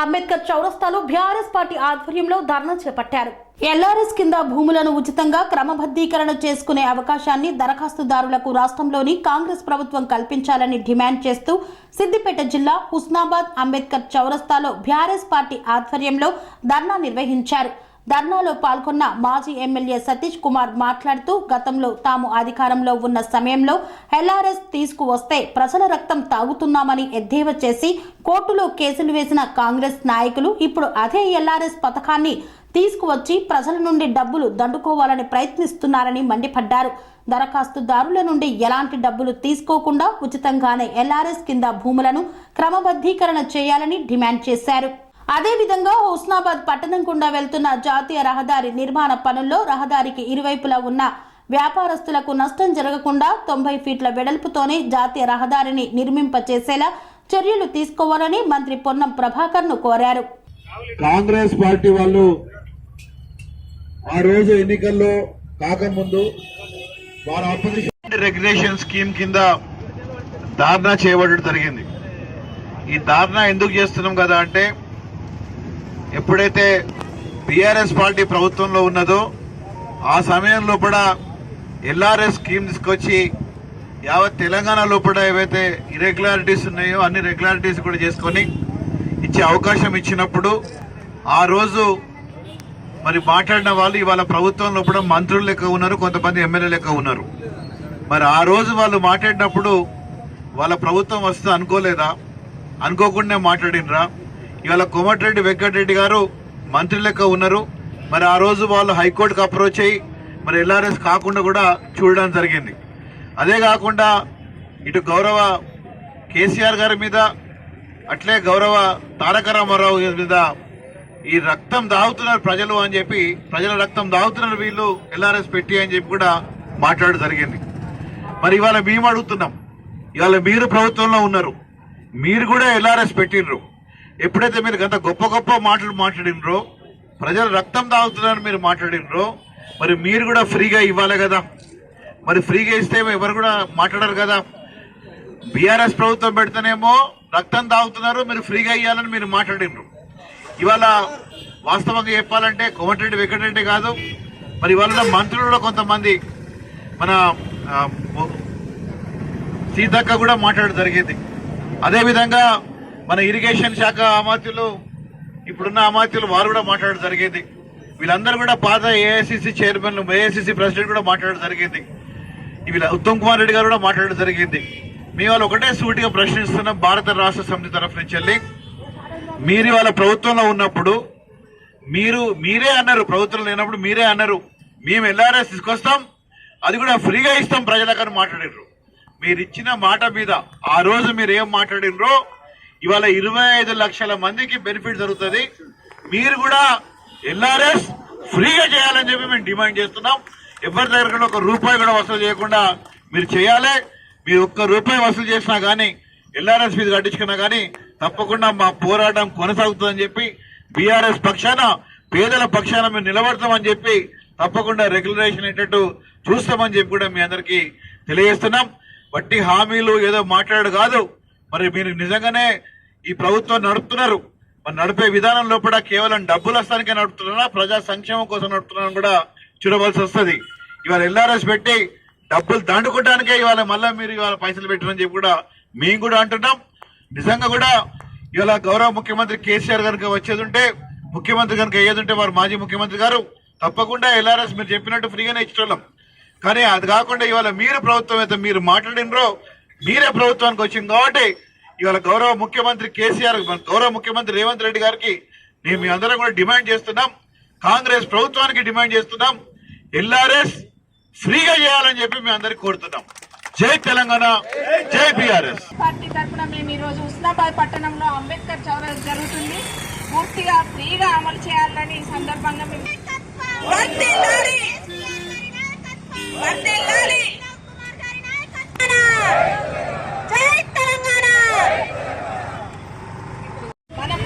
అంబేద్కర్ చౌరస్తాలో BRS party ఆధ్వర్యంలో ధర్నా చేపట్టారు. ఎల్ఆర్ఎస్ కింద భూములను ఉచితంగా క్రమబద్ధీకరణ చేసుకునే అవకాశాన్ని దరఖాస్తుదారులకు రాష్ట్రంలోని కాంగ్రెస్ ప్రభుత్వం కల్పించాలని డిమాండ్ చేస్తూ సిద్దిపేట జిల్లా హుస్నాబాద్ అంబేద్కర్ చౌరస్తాలో బీఆర్ఎస్ పార్టీ ఆధ్వర్యంలో ధర్నా నిర్వహించారు. ధర్నాలో పాల్గొన్న మాజీ ఎమ్మెల్యే సతీష్ కుమార్ మాట్లాడుతూ గతంలో తాము అధికారంలో ఉన్న సమయంలో ఎల్ఆర్ఎస్ తీసుకువస్తే ప్రజల రక్తం తాగుతున్నామని ఎద్దేవా చేసి కోర్టులో కేసులు వేసిన కాంగ్రెస్ నాయకులు ఇప్పుడు అదే ఎల్ఆర్ఎస్ పథకాన్ని తీసుకువచ్చి ప్రజల నుండి డబ్బులు దండుకోవాలని ప్రయత్నిస్తున్నారని మండిపడ్డారు. దరఖాస్తుదారుల నుండి ఎలాంటి డబ్బులు తీసుకోకుండా ఉచితంగానే ఎల్ఆర్ఎస్ కింద భూములను క్రమబద్ధీకరణ చేయాలని డిమాండ్ చేశారు. అదేవిధంగా హుస్నాబాద్ పట్టణం గుండా వెళ్తున్న జాతీయ రహదారి నిర్మాణ పనుల్లో రహదారికి ఇరువైపులా ఉన్న వ్యాపారస్తులకు నష్టం జరగకుండా తొంభై ఫీట్ల వెడల్పుతోనే జాతీయ రహదారిని నిర్మింపచేసేలా చర్యలు తీసుకోవాలని మంత్రి పొన్నం ప్రభాకర్ను కోరారు. కాంగ్రెస్ పార్టీ వాళ్ళు ఆ రోజు ఎన్నికల్లో కాకముందు వారు రెగ్యులేషన్ స్కీమ్ కింద ధారణ చేయబడడం జరిగింది. ఈ ధారణ ఎందుకు చేస్తున్నాం కదా అంటే ఎప్పుడైతే బీఆర్ఎస్ పార్టీ ప్రభుత్వంలో ఉన్నదో ఆ సమయంలో కూడా ఎల్ఆర్ఎస్ స్కీమ్ తీసుకొచ్చి యావత్ తెలంగాణ లోపల ఏవైతే ఇరెగ్యులారిటీస్ ఉన్నాయో అన్ని రెగ్యులారిటీస్ కూడా చేసుకొని ఇచ్చే అవకాశం ఇచ్చినప్పుడు ఆ రోజు మరి మాట్లాడిన వాళ్ళు ఇవాళ ప్రభుత్వంలో కూడా మంత్రులు లెక్క ఉన్నారు కొంతమంది ఎమ్మెల్యే లెక్క ఉన్నారు. మరి ఆ రోజు వాళ్ళు మాట్లాడినప్పుడు వాళ్ళ ప్రభుత్వం వస్తే అనుకోలేదా? అనుకోకుండా మాట్లాడినరా? ఇవాళ కోమటిరెడ్డి వెంకటరెడ్డి గారు మంత్రి లెక్క ఉన్నారు. మరి ఆ రోజు వాళ్ళు హైకోర్టుకు అప్రోచ్ అయ్యి మరి ఎల్ఆర్ఎస్ కాకుండా కూడా చూడడం జరిగింది. అదే కాకుండా ఇటు గౌరవ కేసీఆర్ గారి మీద అట్లే గౌరవ తారక రామారావు గారి మీద ఈ రక్తం దాగుతున్నారు ప్రజలు అని చెప్పి ప్రజల రక్తం దాగుతున్నారు వీళ్ళు ఎల్ఆర్ఎస్ పెట్టి అని చెప్పి కూడా మాట్లాడడం జరిగింది. మరి ఇవాళ మేము అడుగుతున్నాం ఇవాళ మీరు ప్రభుత్వంలో ఉన్నారు మీరు కూడా ఎల్ఆర్ఎస్ పెట్టినరు ఎప్పుడైతే మీరు గత గొప్ప గొప్ప మాటలు మాట్లాడినరో ప్రజలు రక్తం తాగుతున్నారని మీరు మాట్లాడినరో మరి మీరు కూడా ఫ్రీగా ఇవ్వాలి కదా. మరి ఫ్రీగా ఇస్తే ఎవరు కూడా మాట్లాడరు కదా. బీఆర్ఎస్ ప్రభుత్వం పెడితేనేమో రక్తం తాగుతున్నారు మీరు ఫ్రీగా ఇవ్వాలని మీరు మాట్లాడినరు. ఇవాళ వాస్తవంగా చెప్పాలంటే కోమటిరెడ్డి వెంకటరెడ్డి కాదు మరి ఇవాళ మంత్రులు కూడా కొంతమంది మన సీతక్క కూడా మాట్లాడడం జరిగింది. అదేవిధంగా మన ఇరిగేషన్ శాఖ అమాత్యులు ఇప్పుడున్న అమాత్యులు వారు కూడా మాట్లాడడం జరిగింది. వీళ్ళందరూ కూడా పాత ఏఐసిసి చైర్మన్ ఏఐసిసి ప్రెసిడెంట్ కూడా మాట్లాడడం జరిగింది. వీళ్ళ ఉత్తమ్ కుమార్ రెడ్డి గారు కూడా మాట్లాడడం జరిగింది. మీ వాళ్ళు ఒకటే సూటిగా ప్రశ్నిస్తున్నాం భారత రాష్ట్ర సమితి తరఫు నుంచి వెళ్ళి. మీరు వాళ్ళ ప్రభుత్వంలో ఉన్నప్పుడు మీరు మీరే అన్నారు ప్రభుత్వం లేనప్పుడు మీరే అన్నారు. మేము ఎల్ఆర్ఎస్ తీసుకొస్తాం అది కూడా ఫ్రీగా ఇస్తాం ప్రజలకు అని మాట్లాడినరు మీరు ఇచ్చిన మాట మీద ఆ రోజు మీరు ఏం మాట్లాడినరో ఇవాళ ఇరవై ఐదు లక్షల మందికి బెనిఫిట్ జరుగుతుంది. మీరు కూడా ఎల్ఆర్ఎస్ ఫ్రీగా చేయాలని చెప్పి మేము డిమాండ్ చేస్తున్నాం. ఎవరి దగ్గర కూడా ఒక రూపాయి కూడా వసూలు చేయకుండా మీరు చేయాలి. మీరు ఒక్క రూపాయి వసూలు చేసినా కానీ ఎల్ఆర్ఎస్ ఫీజు కట్టించుకున్నా కానీ తప్పకుండా మా పోరాటం కొనసాగుతుందని చెప్పి బీఆర్ఎస్ పక్షాన పేదల పక్షాన మేము నిలబడతామని చెప్పి తప్పకుండా రెగ్యులరేషన్ ఏంటట్టు చూస్తామని చెప్పి కూడా మీ అందరికీ తెలియజేస్తున్నాం. వట్టి హామీలు ఏదో మాట్లాడు కాదు. మరి మీరు నిజంగానే ఈ ప్రభుత్వం నడుపుతున్నారు. మరి నడిపే విధానం లోపల కేవలం డబ్బుల స్థానికే నడుపుతున్నారా? ప్రజా సంక్షేమం కోసం నడుపుతున్నారని కూడా చూడవలసి వస్తుంది. ఇవాళ ఎల్ఆర్ఎస్ పెట్టి డబ్బులు దాండుకోవడానికే ఇవాళ మళ్ళీ మీరు ఇవాళ పైసలు పెట్టారని చెప్పి కూడా మేము కూడా అంటున్నాం. నిజంగా కూడా ఇవాళ గౌరవ ముఖ్యమంత్రి కేసీఆర్ కనుక వచ్చేది ఉంటే ముఖ్యమంత్రి కనుక అయ్యేది ఉంటే వారు మాజీ ముఖ్యమంత్రి గారు తప్పకుండా ఎల్ఆర్ఎస్ మీరు చెప్పినట్టు ఫ్రీగానే ఇచ్చేటోళ్ళం. కానీ అది కాకుండా ఇవాళ మీరు ప్రభుత్వం అయితే మీరు మాట్లాడినరో మీరే ప్రభుత్వానికి వచ్చింది కాబట్టి ఇవాళ గౌరవ ముఖ్యమంత్రి కేసీఆర్ గౌరవ ముఖ్యమంత్రి రేవంత్ రెడ్డి గారికి మేము మీ అందరం కూడా డిమాండ్ చేస్తున్నాం. కాంగ్రెస్ ప్రభుత్వానికి డిమాండ్ చేస్తున్నాం. ఎల్ఆర్ఎస్ ఫ్రీగా చేయాలని చెప్పి మేము అందరికి కోరుతున్నాం. జై తెలంగాణ జై బీఆర్ఎస్. పార్టీ తరఫున మేము ఈరోజు ఉస్నాబాద్ పట్టణంలో అంబేద్కర్ చౌరస్ జరుగుతుంది. పూర్తిగా ఫ్రీగా అమలు చేయాలని ఈ సందర్భంగా మేము వర్ధిల్లాలి! వర్ధిల్లాలి! మనం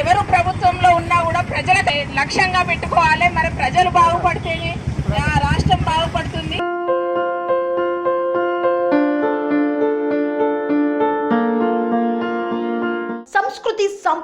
ఎవరు ప్రభుత్వంలో ఉన్నా కూడా ప్రజల లక్ష్యంగా పెట్టుకోవాలి. మరి ప్రజలు బాగుపడితేనే